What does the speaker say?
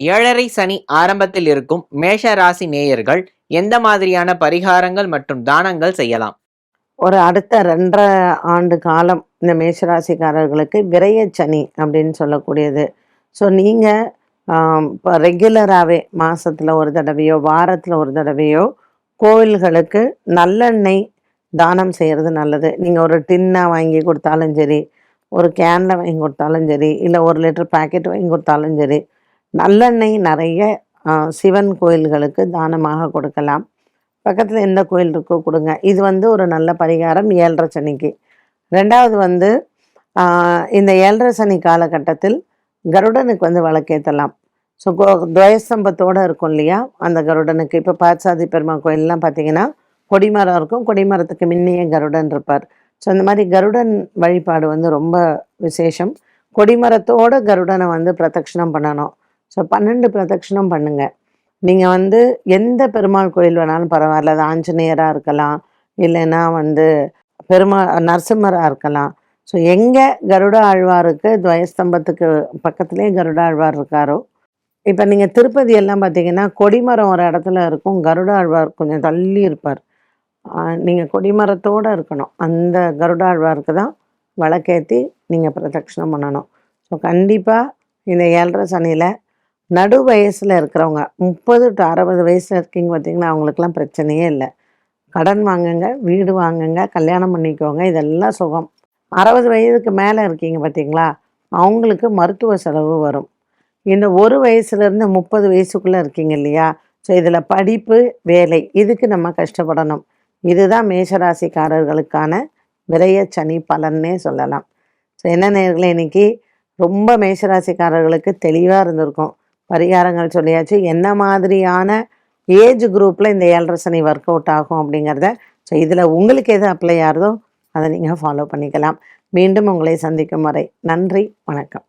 ஏழரை சனி ஆரம்பத்தில் இருக்கும் மேஷ ராசி நேயர்கள் எந்த மாதிரியான பரிகாரங்கள் மற்றும் தானங்கள் செய்யலாம்? ஒரு அடுத்த ரெண்டரை ஆண்டு காலம் இந்த மேஷராசிக்காரர்களுக்கு சனி அப்படின்னு சொல்லக்கூடியது. ஸோ நீங்கள் இப்போ ரெகுலராகவே மாதத்தில் ஒரு தடவையோ வாரத்தில் ஒரு தடவையோ கோவில்களுக்கு நல்லெண்ணெய் தானம் செய்கிறது நல்லது. நீங்கள் ஒரு டின்னாக வாங்கி கொடுத்தாலும் சரி ஒரு கேனில் வாங்கி கொடுத்தாலும் சரி இல்லை ஒரு லிட்டர் பாக்கெட் வாங்கி கொடுத்தாலும் சரி நல்லெண்ணெய் நிறைய சிவன் கோயில்களுக்கு தானமாக கொடுக்கலாம். பக்கத்தில் எந்த கோயில் இருக்கோ கொடுங்க. இது வந்து ஒரு நல்ல பரிகாரம் ஏழரை சனிக்கு. ரெண்டாவது வந்து இந்த ஏழரை சனி காலகட்டத்தில் கருடனுக்கு வந்து விளக்கேற்றலாம் ஸோ துவயஸ்தம்பத்தோடு இருக்கும் இல்லையா? அந்த கருடனுக்கு. இப்போ பாட்சாதி பெருமாள் கோயிலெலாம் பார்த்தீங்கன்னா கொடிமரம் இருக்கும். கொடிமரத்துக்கு முன்னையே கருடன் இருப்பார். ஸோ அந்த மாதிரி கருடன் வழிபாடு வந்து ரொம்ப விசேஷம். கொடிமரத்தோட கருடனை வந்து பிரதட்சிணம் பண்ணணும். ஸோ பன்னெண்டு பிரதட்சணம் பண்ணுங்க. நீங்கள் வந்து எந்த பெருமாள் கோயில் வேணாலும் பரவாயில்ல. அது ஆஞ்சநேயராக இருக்கலாம். இல்லைன்னா வந்து பெருமாள் நரசிம்மராக இருக்கலாம். ஸோ எங்கே கருட ஆழ்வாருக்கு துவயஸ்தம்பத்துக்கு பக்கத்துலேயே கருட ஆழ்வார் இருக்காரோ இப்போ நீங்கள் திருப்பதி எல்லாம் பார்த்தீங்கன்னா கொடிமரம் ஒரு இடத்துல இருக்கும். கருட ஆழ்வார் கொஞ்சம் தள்ளி இருப்பார். நீங்கள் கொடிமரத்தோடு இருக்கணும். அந்த கருட ஆழ்வாருக்கு தான் விளக்கேற்றி நீங்கள் பிரதட்சணம் பண்ணணும். ஸோ கண்டிப்பாக இந்த ஏழரை சனியில் நடு வயசில் இருக்கிறவங்க முப்பது டு அறுபது வயசில் இருக்கீங்க பார்த்தீங்கன்னா அவங்களுக்குலாம் பிரச்சனையே இல்லை. கடன் வாங்குங்க வீடு வாங்குங்க கல்யாணம் பண்ணிக்கோங்க இதெல்லாம் சுகம். அறுபது வயதுக்கு மேலே இருக்கீங்க பார்த்தீங்களா அவங்களுக்கு மருத்துவ செலவு வரும். இந்த ஒரு வயசுலேருந்து முப்பது வயசுக்குள்ளே இருக்கீங்க இல்லையா ஸோ இதில் படிப்பு வேலை இதுக்கு நம்ம கஷ்டப்படணும். இதுதான் மேஷராசிக்காரர்களுக்கான விரைய சனி பலன்னே சொல்லலாம். ஸோ என்ன நேர்களை இன்னைக்கு ரொம்ப மேஷராசிக்காரர்களுக்கு தெளிவாக இருந்திருக்கும். பரிகாரங்கள் சொல்லியாச்சு. என்ன மாதிரியான ஏஜ் குரூப்பில் இந்த ஏழரை சனி ஒர்க் அவுட் ஆகும் அப்படிங்கிறத ஸோ இதில் உங்களுக்கு எது அப்ளை ஆகுதோ அதை நீங்கள் ஃபாலோ பண்ணிக்கலாம். மீண்டும் உங்களை சந்திக்கும் வரை நன்றி வணக்கம்.